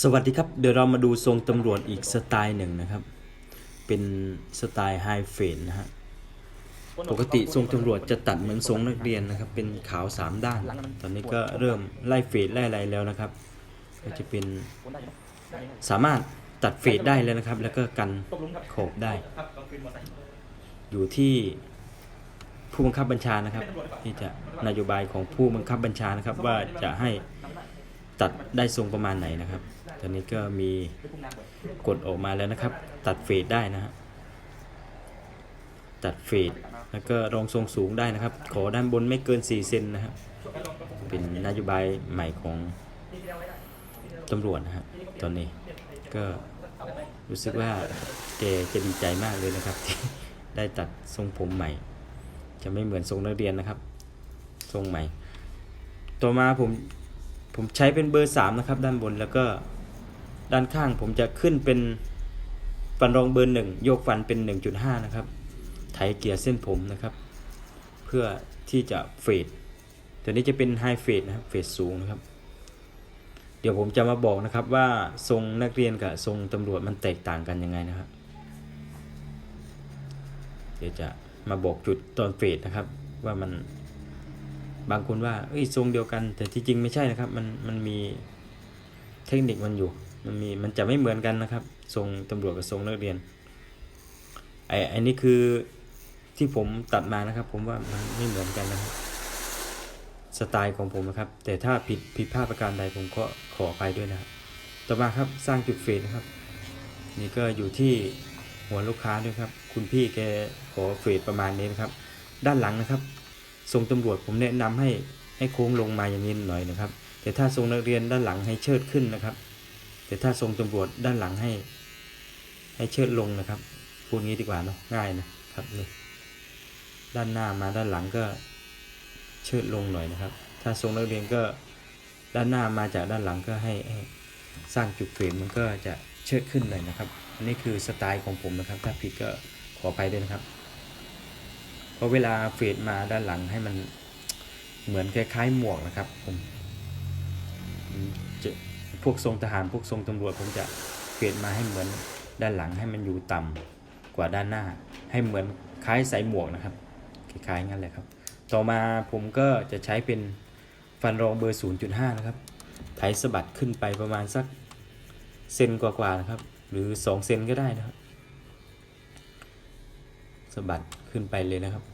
สวัสดีครับ เดี๋ยวเรามาดูทรงตำรวจอีกสไตล์หนึ่งนะครับ เป็นสไตล์ไฮเฟนนะฮะ ปกติทรงตำรวจจะตัดเหมือนทรงนักเรียนนะครับ เป็นขาวสามด้าน ตอนนี้ก็เริ่มไล่เฟดไล่อะไรแล้วนะครับ ก็จะเป็นสามารถตัดเฟดได้แล้วนะครับ แล้วก็กันโขบได้ อยู่ที่ผู้บังคับบัญชานะครับ ที่จะนโยบายของผู้บังคับบัญชานะครับว่าจะให้ ตัดได้ทรงประมาณไหนนะครับ ตอนนี้ก็มีกฎออกมาแล้วนะครับ ตัดเฟดได้นะฮะ ตัดเฟดแล้วก็รองทรงสูงได้นะครับ ขอด้านบนไม่เกิน 4 เซนนะครับ เป็นนโยบายใหม่ของตำรวจนะฮะ ตอนนี้ก็รู้สึกว่าแกจะดีใจมากเลยนะครับที่ได้ตัดทรงผมใหม่ จะไม่เหมือนทรงนักเรียนนะครับ ทรงใหม่ ต่อมาผม ผมใช้เป็นเบอร์สามนะครับ ด้านบนแล้วก็ด้านข้างผมจะขึ้นเป็นฟันรองเบอร์หนึ่งโยกฟันเป็นหนึ่งจุดห้านะครับ ไถเกียร์เส้นผมนะครับ เพื่อที่จะเฟดตัวนี้จะเป็นไฮเฟดนะครับเฟดสูงนะครับ เดี๋ยวผมจะมาบอกนะครับว่าทรงนักเรียนกับทรงตำรวจมันแตกต่างกันยังไงนะครับ เดี๋ยวจะมาบอกจุดตอนเฟดนะครับว่ามัน บางคนว่าเอ้ยทรงเดียวกัน แต่ที่จริงไม่ใช่นะครับ มันมันมีเทคนิคมันอยู่ มันมีมันจะไม่เหมือนกันนะครับ ทรงตำรวจกับทรงนักเรียนไอ้ไอ้นี่คือที่ผมตัดมานะครับ ผมว่ามันไม่เหมือนกันนะครับสไตล์ของผมนะครับ แต่ถ้าผิดผิดพลาดประการใดผมก็ขออภัยด้วยนะครับต่อมาครับสร้างจุดเฟดนะครับ นี่ก็อยู่ที่หัวลูกค้าด้วยครับ คุณพี่แกขอเฟดประมาณนี้นะครับ ด้านหลังนะครับ ทรงตำรวจผมแนะนำให้ให้โค้งลงมาอย่างนี้หน่อยนะครับ แต่ถ้าทรงนักเรียนด้านหลังให้เชิดขึ้นนะครับ แต่ถ้าทรงตำรวจด้านหลังให้ ให้เชิดลงนะครับพูดงี้ดีกว่าเนาะง่ายนะครับนี่ด้านหน้ามาด้านหลังก็เชิดลงหน่อยนะครับ ถ้าทรงนักเรียนก็ด้านหน้ามาจากด้านหลังก็ให้สร้างจุดเฟรมมันก็จะเชิดขึ้นหน่อยนะครับ อันนี้คือสไตล์ของผมนะครับ ถ้าผิดก็ขอไปด้วยนะครับ เพราะเวลาเฟดมาด้านหลังให้มันเหมือนคล้ายๆหมวกนะครับผมจะพวกทรงทหารพวกทรงตำรวจผมจะเฟดมาให้เหมือนด้านหลังให้มันอยู่ต่ำกว่าด้านหน้า ให้เหมือนคล้ายใส่หมวกนะครับคล้ายๆงั้นเลยครับ ต่อมาผมก็จะใช้เป็นฟันรองเบอร์ 0.5 นะครับ ไถสะบัดขึ้นไปประมาณสักเซนกว่าๆนะครับ หรือ 2 เซนก็ได้นะครับ สะบัดขึ้นไปเลยนะครับ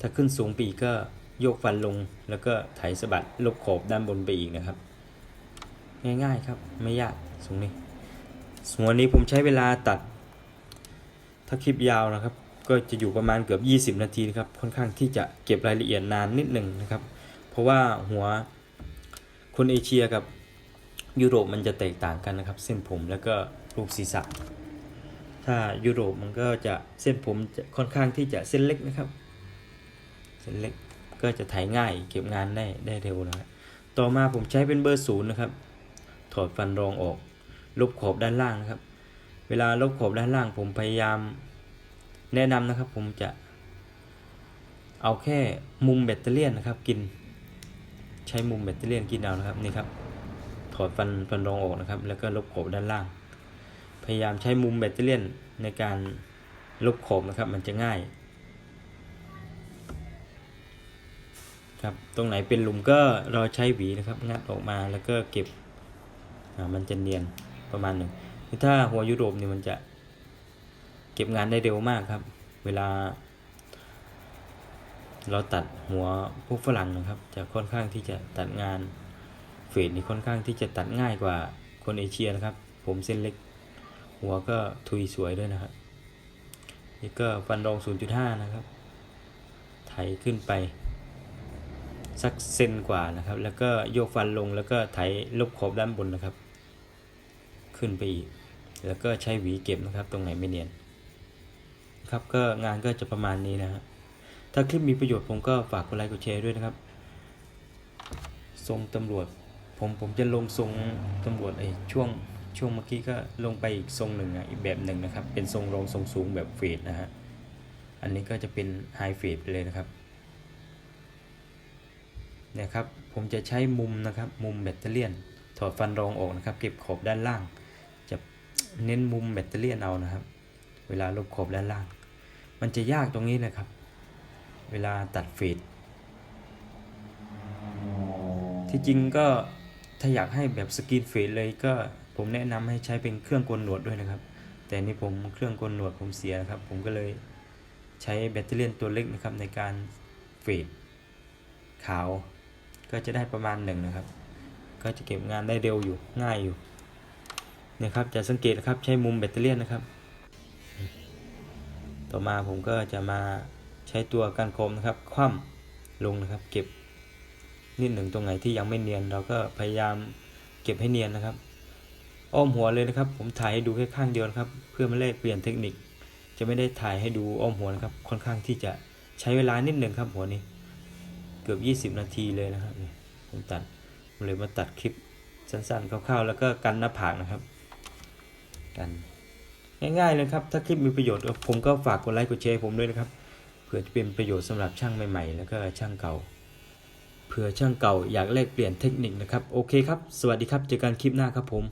ถ้าขึ้นสูงปีก็โยกฟันลงแล้วก็ไถสะบัดลบขอบด้านบนไปอีกนะครับ ง่ายๆครับไม่ยากตรงนี้ส่วนนี้ผมใช้เวลาตัด ถ้าคลิปยาวนะครับ ก็จะอยู่ประมาณเกือบ 20 นาทีนะครับ ค่อนข้างที่จะเก็บรายละเอียดนานนิดหนึ่งนะครับ เพราะว่าหัวคนเอเชียกับยุโรปมันจะแตกต่างกันนะครับ เส้นผมแล้วก็รูปศีรษะ ถ้ายุโรปมันก็จะเส้นผมจะค่อนข้างที่จะเส้นเล็กนะครับ เส้นเล็กก็จะไถง่ายเก็บงานได้ได้เร็วนะต่อมาผมใช้เป็นเบอร์ศูนย์นะครับ ถอดฟันรองออก ลบขอบด้านล่างนะครับ เวลาลบขอบด้านล่าง ผมพยายามแนะนำนะครับ ผมจะ เอาแค่มุมแบตเตอรี่ยนนะครับ กิน ใช้มุมแบตเตอรี่ยนกินเอานะครับนี่ครับ ถอดฟันฟันรองออกนะครับ แล้วก็ลบขอบด้านล่าง พยายามใช้มุมแบตเตอรี่ยนในการลบขอบนะครับ มันจะง่ายครับตรงไหนเป็นหลุมก็เราใช้หวีนะครับ งัดออกมาแล้วก็เก็บอ่ามันจะเนียนประมาณหนึ่งถ้าหัวยุโรปเนี่ยมันจะเก็บงานได้เร็วมากครับ เวลา เราตัดหัวพวกฝรั่งนะครับ จะค่อนข้างที่จะตัดงานเฟดนี่ค่อนข้างที่จะตัดง่ายกว่าคนเอเชียนะครับ ผมเส้นเล็ก หัวก็ทุยสวยด้วยนะครับนี่ก็ฟันรอง 0.5 นะครับ ไถขึ้นไป สักเซนกว่านะครับ แล้วก็โยกฟันลงแล้วก็ไถลบขอบด้านบนนะครับ ขึ้นไปอีก แล้วก็ใช้หวีเก็บนะครับ ตรงไหนไม่เนียน ครับก็งานก็จะประมาณนี้นะครับถ้าคลิปมีประโยชน์ผมก็ฝากกดไลค์กดแชร์ด้วยนะครับ ทรงตำรวจ ผมผมจะลงทรงตำรวจไอ้ช่วง ช่วงเมื่อกี้ก็ลงไปอีกทรงหนึ่งอะอีกแบบหนึ่งนะครับ เป็นทรงรองทรงสูงแบบเฟดนะฮะอันนี้ก็จะเป็นไฮเฟดไปเลยนะครับเนี่ยครับผมจะใช้มุมนะครับมุมแบตเตอรี่ถอดฟันรองออกนะครับ เก็บขอบด้านล่าง จะเน้นมุมแบตเตอรี่เอานะครับ เวลาลบขอบด้านล่าง มันจะยากตรงนี้นะครับ เวลาตัดเฟดที่จริงก็ถ้าอยากให้แบบสกรีนเฟดเลยก็ ผมแนะนำให้ใช้เป็นเครื่องกนหนวดด้วยนะครับ แต่นี่ผมเครื่องกนหนวดผมเสียนะครับ ผมก็เลยใช้แบตเตอรี่ตัวเล็กนะครับในการเฟดขาว ก็จะได้ประมาณหนึ่งนะครับ ก็จะเก็บงานได้เร็วอยู่ง่ายอยู่นะครับจะสังเกตนะครับใช้มุมแบตเตอรี่นะครับ ต่อมาผมก็จะมาใช้ตัวการคมนะครับ คว่ำลงนะครับ เก็บนิดหนึ่งตรงไหนที่ยังไม่เนียน เราก็พยายามเก็บให้เนียนนะครับ อ้อมหัวเลยนะครับ ผมถ่ายให้ดูแค่ข้างเดียวครับ เพื่อมาแลกเปลี่ยนเทคนิค จะไม่ได้ถ่ายให้ดูอ้อมหัวนะครับ ค่อนข้างที่จะใช้เวลานิดหนึ่งครับหัวนี้ เกือบ 20 นาทีเลยนะครับผมตัดผมเลยมาตัดคลิปสั้นๆคร่าวๆแล้วก็กันหน้าผากนะครับ กันง่ายๆเลยครับ ถ้าคลิปมีประโยชน์ผมก็ฝากกดไลค์กดแชร์ผมด้วยนะครับเพื่อจะเป็นประโยชน์สำหรับช่างใหม่ๆ แล้วก็ช่างเก่าเผื่อช่างเก่าอยากแลกเปลี่ยนเทคนิคนะครับ โอเคครับ สวัสดีครับ เจอกันคลิปหน้าครับผม